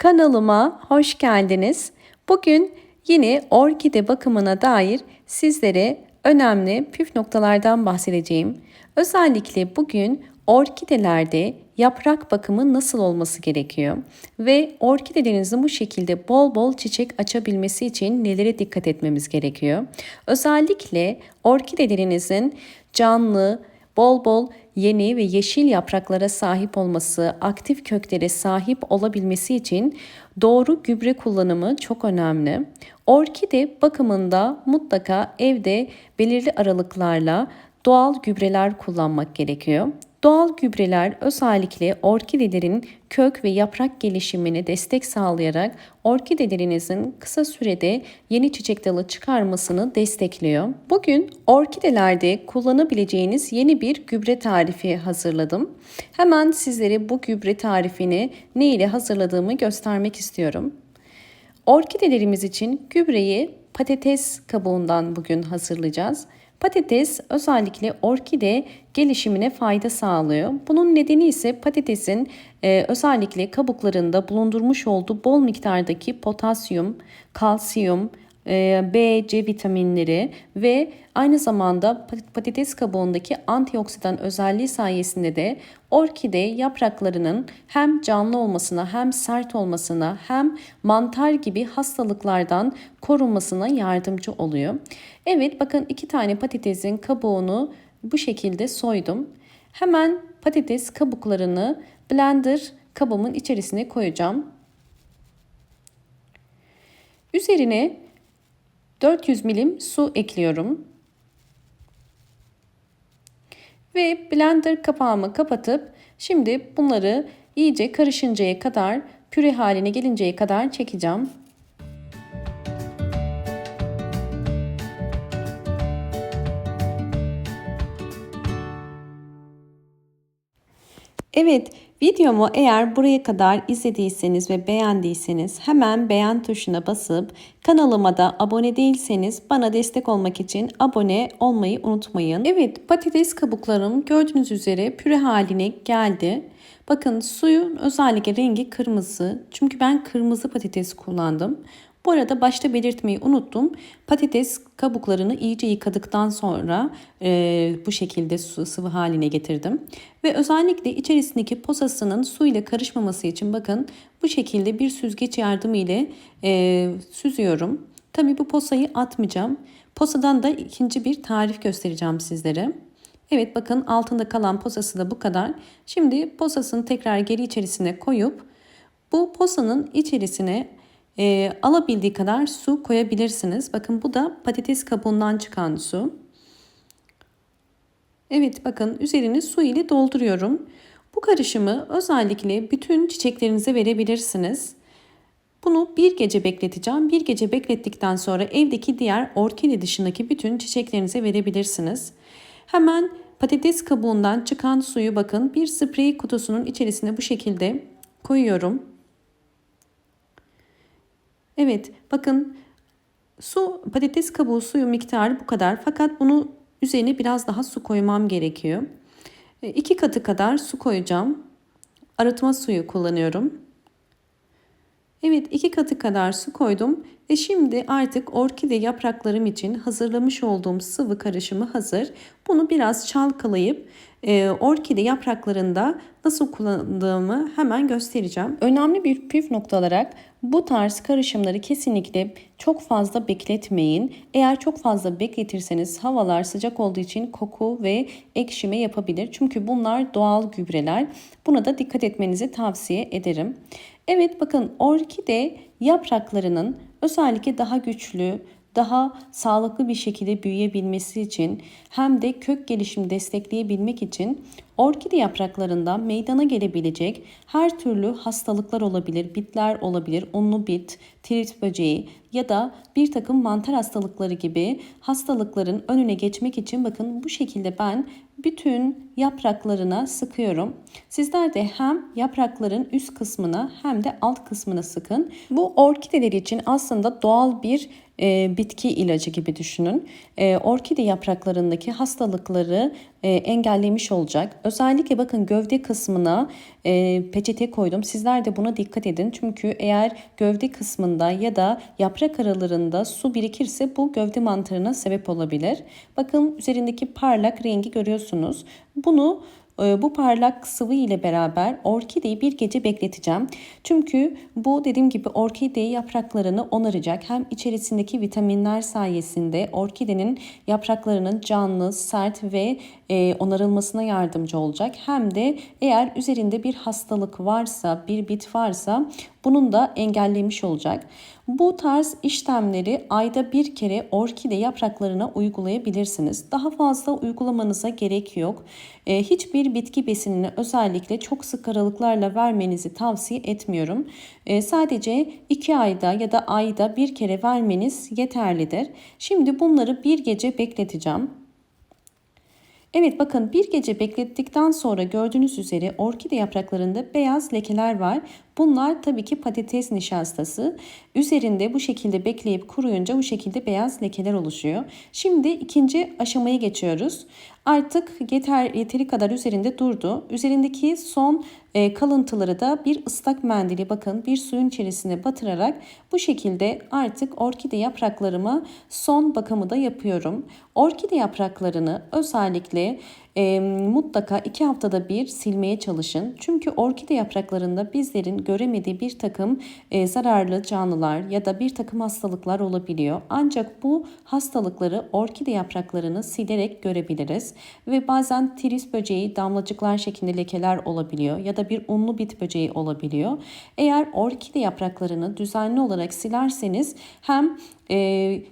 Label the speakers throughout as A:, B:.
A: Kanalıma hoş geldiniz. Bugün yine orkide bakımına dair sizlere önemli püf noktalardan bahsedeceğim. Özellikle bugün orkidelerde yaprak bakımı nasıl olması gerekiyor ve orkidelerinizin bu şekilde bol bol çiçek açabilmesi için nelere dikkat etmemiz gerekiyor. Özellikle orkidelerinizin canlı, bol bol yeni ve yeşil yapraklara sahip olması, aktif köklere sahip olabilmesi için doğru gübre kullanımı çok önemli. Orkide bakımında mutlaka evde belirli aralıklarla doğal gübreler kullanmak gerekiyor. Doğal gübreler özellikle orkidelerin kök ve yaprak gelişimine destek sağlayarak orkidelerinizin kısa sürede yeni çiçek dalı çıkarmasını destekliyor. Bugün orkidelerde kullanabileceğiniz yeni bir gübre tarifi hazırladım. Hemen sizlere bu gübre tarifini ne ile hazırladığımı göstermek istiyorum. Orkidelerimiz için gübreyi patates kabuğundan bugün hazırlayacağız. Patates özellikle orkide gelişimine fayda sağlıyor. Bunun nedeni ise patatesin e, özellikle kabuklarında bulundurmuş olduğu bol miktardaki potasyum, kalsiyum, B, C vitaminleri ve aynı zamanda patates kabuğundaki antioksidan özelliği sayesinde de orkide yapraklarının hem canlı olmasına hem sert olmasına hem mantar gibi hastalıklardan korunmasına yardımcı oluyor. Evet bakın iki tane patatesin kabuğunu bu şekilde soydum. Hemen patates kabuklarını blender kabımın içerisine koyacağım. Üzerine 400 milim su ekliyorum. Ve blender kapağımı kapatıp şimdi bunları iyice karışıncaya kadar püre haline gelinceye kadar çekeceğim. Evet, videomu eğer buraya kadar izlediyseniz ve beğendiyseniz hemen beğen tuşuna basıp kanalıma da abone değilseniz bana destek olmak için abone olmayı unutmayın. Evet, patates kabuklarım gördüğünüz üzere püre haline geldi. Bakın suyun özellikle rengi kırmızı. Çünkü ben kırmızı patates kullandım. Bu arada başta belirtmeyi unuttum. Patates kabuklarını iyice yıkadıktan sonra e, bu şekilde su, sıvı haline getirdim. Ve özellikle içerisindeki posasının su ile karışmaması için bakın bu şekilde bir süzgeç yardımı ile e, süzüyorum. Tabii bu posayı atmayacağım. Posadan da ikinci bir tarif göstereceğim sizlere. Evet bakın altında kalan posası da bu kadar. Şimdi posasını tekrar geri içerisine koyup bu posanın içerisine e, alabildiği kadar su koyabilirsiniz. Bakın bu da patates kabuğundan çıkan su. Evet bakın üzerini su ile dolduruyorum. Bu karışımı özellikle bütün çiçeklerinize verebilirsiniz. Bunu bir gece bekleteceğim. Bir gece beklettikten sonra evdeki diğer orkide dışındaki bütün çiçeklerinize verebilirsiniz. Hemen patates kabuğundan çıkan suyu bakın bir sprey kutusunun içerisine bu şekilde koyuyorum. Evet bakın su patates kabuğu suyu miktarı bu kadar fakat bunu üzerine biraz daha su koymam gerekiyor. E, iki katı kadar su koyacağım. Arıtma suyu kullanıyorum. Evet iki katı kadar su koydum ve şimdi artık orkide yapraklarım için hazırlamış olduğum sıvı karışımı hazır. Bunu biraz çalkalayıp e, orkide yapraklarında nasıl kullandığımı hemen göstereceğim. Önemli bir püf nokta olarak bu tarz karışımları kesinlikle çok fazla bekletmeyin. Eğer çok fazla bekletirseniz havalar sıcak olduğu için koku ve ekşime yapabilir. Çünkü bunlar doğal gübreler. Buna da dikkat etmenizi tavsiye ederim. Evet bakın orkide yapraklarının özellikle daha güçlü, daha sağlıklı bir şekilde büyüyebilmesi için hem de kök gelişimi destekleyebilmek için orkide yapraklarında meydana gelebilecek her türlü hastalıklar olabilir, bitler olabilir, unlu bit, tirit böceği ya da bir takım mantar hastalıkları gibi hastalıkların önüne geçmek için bakın bu şekilde ben bütün yapraklarına sıkıyorum. Sizler de hem yaprakların üst kısmına hem de alt kısmına sıkın. Bu orkideler için aslında doğal bir e, bitki ilacı gibi düşünün. E, orkide yapraklarındaki hastalıkları e, engellemiş olacak. Özellikle bakın gövde kısmına e, peçete koydum. Sizler de buna dikkat edin. Çünkü eğer gövde kısmında ya da yaprak aralarında su birikirse bu gövde mantarına sebep olabilir. Bakın üzerindeki parlak rengi görüyorsunuz. Bunu e, bu parlak sıvı ile beraber orkideyi bir gece bekleteceğim. Çünkü bu dediğim gibi orkide yapraklarını onaracak. Hem içerisindeki vitaminler sayesinde orkidenin yapraklarının canlı, sert ve e, onarılmasına yardımcı olacak. Hem de eğer üzerinde bir hastalık varsa, bir bit varsa bunun da engellemiş olacak. Bu tarz işlemleri ayda bir kere orkide yapraklarına uygulayabilirsiniz. Daha fazla uygulamanıza gerek yok. E, hiçbir bitki besinini özellikle çok sık aralıklarla vermenizi tavsiye etmiyorum. E, sadece 2 ayda ya da ayda bir kere vermeniz yeterlidir. Şimdi bunları bir gece bekleteceğim. Evet bakın bir gece beklettikten sonra gördüğünüz üzere orkide yapraklarında beyaz lekeler var. Bunlar tabii ki patates nişastası. Üzerinde bu şekilde bekleyip kuruyunca bu şekilde beyaz lekeler oluşuyor. Şimdi ikinci aşamaya geçiyoruz. Artık yeter, yeteri kadar üzerinde durdu. Üzerindeki son e, kalıntıları da bir ıslak mendili bakın bir suyun içerisine batırarak bu şekilde artık orkide yapraklarıma son bakımı da yapıyorum. Orkide yapraklarını özellikle e, mutlaka iki haftada bir silmeye çalışın. Çünkü orkide yapraklarında bizlerin göremediği bir takım e, zararlı canlılar ya da bir takım hastalıklar olabiliyor. Ancak bu hastalıkları orkide yapraklarını silerek görebiliriz. Ve bazen tiris böceği damlacıklar şeklinde lekeler olabiliyor ya da bir unlu bit böceği olabiliyor. Eğer orkide yapraklarını düzenli olarak silerseniz hem e,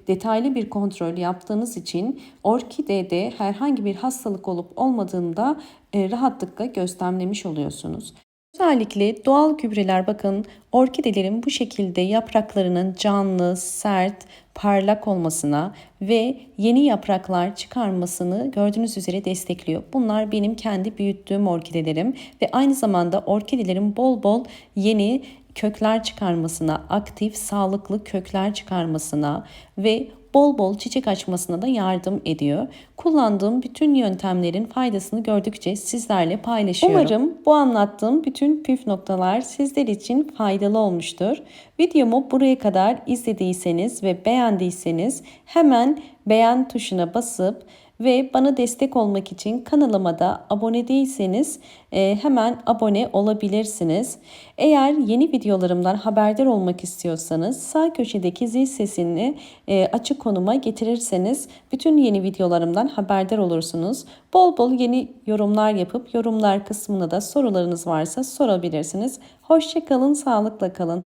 A: detaylı bir kontrol yaptığınız için orkidede herhangi bir hastalık olup olmadığında e, rahatlıkla gözlemlemiş oluyorsunuz. Özellikle doğal gübreler bakın orkidelerin bu şekilde yapraklarının canlı, sert, parlak olmasına ve yeni yapraklar çıkarmasını gördüğünüz üzere destekliyor. Bunlar benim kendi büyüttüğüm orkidelerim ve aynı zamanda orkidelerin bol bol yeni kökler çıkarmasına, aktif, sağlıklı kökler çıkarmasına ve bol bol çiçek açmasına da yardım ediyor. Kullandığım bütün yöntemlerin faydasını gördükçe sizlerle paylaşıyorum. Umarım bu anlattığım bütün püf noktalar sizler için faydalı olmuştur. Videomu buraya kadar izlediyseniz ve beğendiyseniz hemen beğen tuşuna basıp ve bana destek olmak için kanalıma da abone değilseniz e, hemen abone olabilirsiniz. Eğer yeni videolarımdan haberdar olmak istiyorsanız sağ köşedeki zil sesini e, açık konuma getirirseniz bütün yeni videolarımdan haberdar olursunuz. Bol bol yeni yorumlar yapıp yorumlar kısmına da sorularınız varsa sorabilirsiniz. Hoşçakalın, sağlıkla kalın.